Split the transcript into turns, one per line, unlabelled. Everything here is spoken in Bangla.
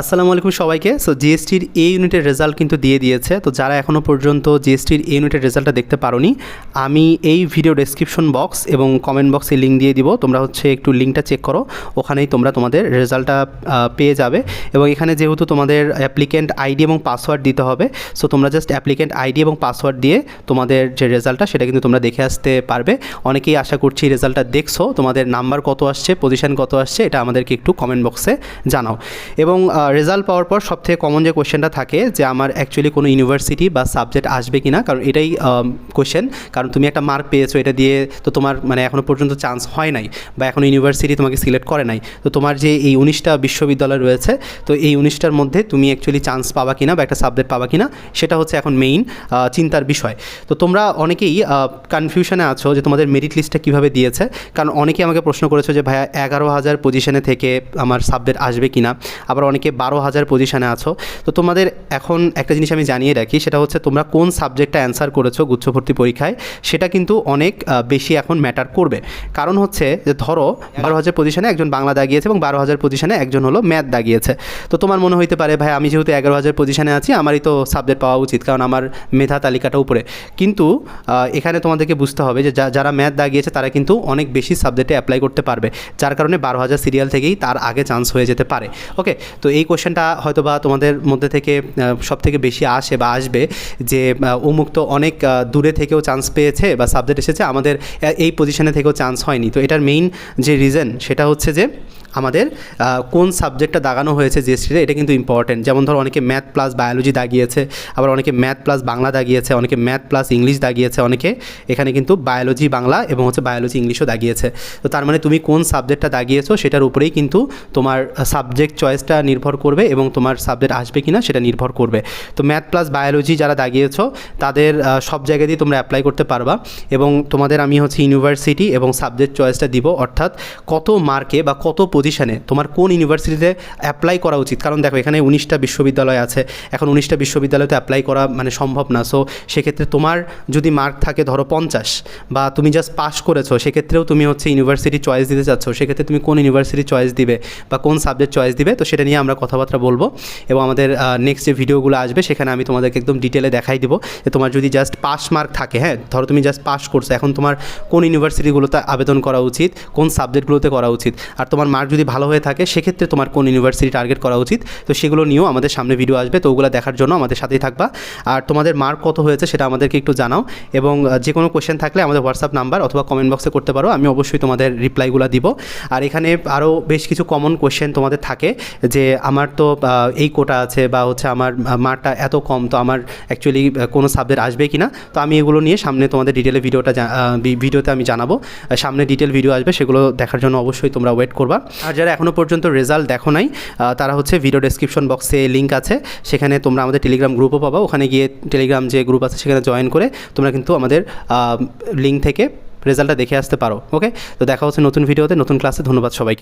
আসসালামু আলাইকুম সবাইকে। সো জিএসটির এ ইউনিটের রেজাল্ট কিন্তু দিয়ে দিয়েছে। তো যারা এখনও পর্যন্ত জিএসটির এ ইউনিটের রেজাল্টটা দেখতে পারোনি, আমি এই ভিডিও ডেসক্রিপশন বক্স এবং কমেন্ট বক্সে লিঙ্ক দিয়ে দিব। তোমরা হচ্ছে একটু লিঙ্কটা চেক করো। ওখানেই তোমরা তোমাদের রেজাল্টটা পেয়ে যাবে। এবং এখানে যেহেতু তোমাদের অ্যাপ্লিকেন্ট আইডি এবং পাসওয়ার্ড দিতে হবে সো তোমরা জাস্ট অ্যাপ্লিকেন্ট আইডি এবং পাসওয়ার্ড দিয়ে তোমাদের যে রেজাল্টটা সেটা কিন্তু তোমরা দেখে আসতে পারবে। অনেকেই আশা করছি রেজাল্টটা দেখছ। তোমাদের নাম্বার কত আসছে পজিশন কত আসছে, এটা আমাদেরকে একটু কমেন্ট বক্সে জানাও। এবং রেজাল্ট পাওয়ার পর সবথেকে কমন যে কোয়েশ্চেনটা থাকে যে আমার অ্যাকচুয়ালি কোনো ইউনিভার্সিটি বা সাবজেক্ট আসবে কি না কারণ এটাই কোয়েশ্চেন কারণ তুমি একটা মার্ক পেয়েছ এটা দিয়ে তো তোমার মানে এখনও পর্যন্ত চান্স হয় নাই বা এখনও ইউনিভার্সিটি তোমাকে সিলেক্ট করে নাই। তো তোমার যে এই উনিশটা বিশ্ববিদ্যালয় রয়েছে, তো এই উনিশটার মধ্যে তুমি অ্যাকচুয়ালি চান্স পাবা কিনা বা একটা সাবজেক্ট পাবা কিনা, সেটা হচ্ছে এখন মেইন চিন্তার বিষয়। তো তোমরা অনেকেই কনফিউশনে আছো যে তোমাদের মেরিট লিস্টটা কীভাবে দিয়েছে। কারণ অনেকেই আমাকে প্রশ্ন করেছ যে ভাইয়া এগারো হাজার পজিশনে থেকে আমার সাবজেক্ট আসবে কিনা। আবার অনেকে বারো হাজার পজিশনে আছো। তো তোমাদের এখন একটা জিনিস আমি জানিয়ে রাখি, সেটা হচ্ছে তোমরা কোন সাবজেক্টটা অ্যান্সার করেছ গুচ্ছভর্তি পরীক্ষায়, সেটা কিন্তু অনেক বেশি এখন ম্যাটার করবে। কারণ হচ্ছে যে ধরো, বারো হাজার পজিশনে একজন বাংলা দাগিয়েছে এবং বারো হাজার পজিশনে একজন হলো ম্যাথ দাগিয়েছে। তো তোমার মনে হইতে পারে, ভাই, আমি যেহেতু এগারো হাজার পজিশনে আছি, আমারই তো সাবজেক্ট পাওয়া উচিত, কারণ আমার মেধা তালিকাটা উপরে। কিন্তু এখানে তোমাদেরকে বুঝতে হবে যে যারা ম্যাথ দাগিয়েছে, তারা কিন্তু অনেক বেশি সাবজেক্টে অ্যাপ্লাই করতে পারবে, যার কারণে বারো হাজার সিরিয়াল থেকেই তার আগে চান্স হয়ে যেতে পারে। ওকে তো এই কোশ্চেনটা হয়তো বা তোমাদের মধ্যে থেকে সব থেকে বেশি আসে বা আসবে যে অমুক তো অনেক দূরে থেকেও চান্স পেয়েছে বা সাবজেক্ট এসেছে, আমাদের এই পজিশনে থেকেও চান্স হয়নি। তো এটার মেইন যে রিজন সেটা হচ্ছে যে, আমাদের কোন সাবজেক্টটা দাগানো হয়েছে জিএসটিতে এটা কিন্তু ইম্পর্টেন্ট যেমন ধরো অনেকে ম্যাথ প্লাস বায়োলজি দাগিয়েছে, আবার অনেকে ম্যাথ প্লাস বাংলা দাগিয়েছে, অনেকে ম্যাথ প্লাস ইংলিশ দাগিয়েছে, অনেকে এখানে কিন্তু বায়োলজি বাংলা এবং হচ্ছে বায়োলজি ইংলিশও দাগিয়েছে। তো তার মানে তুমি কোন সাবজেক্টটা দাগিয়েছো সেটার উপরেই কিন্তু তোমার সাবজেক্ট চয়েসটা নির্ভর করবে এবং তোমার সাবজেক্ট আসবে কি না সেটা নির্ভর করবে। তো ম্যাথ প্লাস বায়োলজি যারা দাগিয়েছো, তাদের সব সব দিয়ে তোমরা অ্যাপ্লাই করতে পারবা এবং তোমাদের আমি হচ্ছে ইউনিভার্সিটি এবং সাবজেক্ট চয়েসটা দিব, অর্থাৎ কত মার্কে বা কত পজিশনে তোমার কোন ইউনিভার্সিটিতে অ্যাপ্লাই করা উচিত। কারণ দেখো, এখানে উনিশটা বিশ্ববিদ্যালয় আছে, এখন উনিশটা বিশ্ববিদ্যালয়তে অ্যাপ্লাই করা মানে সম্ভব না। সো সেক্ষেত্রে তোমার যদি মার্ক থাকে ধরো পঞ্চাশ বা তুমি জাস্ট পাস করেছ, সেক্ষেত্রেও তুমি হচ্ছে ইউনিভার্সিটি চয়েস দিতে চাচ্ছ। সেক্ষেত্রে তুমি কোন ইউনিভার্সিটি চয়েস দিবে বা কোন সাবজেক্ট চয়েস দিবে, তো সেটা নিয়ে আমরা কথাবার্তা বলব এবং আমাদের নেক্সট যে ভিডিওগুলো আসবে সেখানে আমি তোমাদেরকে একদম ডিটেলে দেখাই দিব। যে তোমার যদি জাস্ট পাস মার্ক থাকে হ্যাঁ ধরো তুমি জাস্ট পাস করছ, এখন তোমার কোন ইউনিভার্সিটিগুলোতে আবেদন করা উচিত, কোন সাবজেক্টগুলোতে করা উচিত? আর তোমার মার্ক যদি ভালো হয়ে থাকে, সেক্ষেত্রে তোমার কোন ইউনিভার্সিটি টার্গেট করা উচিত? তো সেগুলো নিয়েও আমাদের সামনে ভিডিও আসবে, তো ওগুলো দেখার জন্য আমাদের সাথেই থাকবা। আর তোমাদের মার্ক কত হয়েছে সেটা আমাদেরকে একটু জানাও এবং যে কোনো কোয়েশ্চেন থাকলে আমাদের হোয়াটসঅ্যাপ নাম্বার অথবা কমেন্ট বক্সে করতে পারো, আমি অবশ্যই তোমাদের রিপ্লাইগুলো দিব। আর এখানে আরও বেশ কিছু কমন কোয়েশ্চেন তোমাদের থাকে, যে আমার তো এই কোটা আছে বা হচ্ছে আমার মার্কটা এত কম, তো আমার অ্যাকচুয়ালি কোনো সাবজেক্ট আসবে কি না তো আমি এগুলো নিয়ে সামনে তোমাদের ডিটেলে ভিডিওটা ভিডিওতে আমি জানাব। সামনে ডিটেল ভিডিও আসবে, সেগুলো দেখার জন্য অবশ্যই তোমরা ওয়েট করবা। আর যারা এখনও পর্যন্ত রেজাল্ট দেখো নাই তারা হচ্ছে ভিডিও ডেসক্রিপশন বক্সে লিঙ্ক আছে, সেখানে তোমরা আমাদের টেলিগ্রাম গ্রুপও পাবা। ওখানে গিয়ে টেলিগ্রাম যে গ্রুপ আছে, সেখানে জয়েন করে তোমরা কিন্তু আমাদের লিঙ্ক থেকে রেজাল্টটা দেখে আসতে পারো ওকে তো দেখা হচ্ছে নতুন ভিডিওতে নতুন ক্লাসে ধন্যবাদ সবাইকে।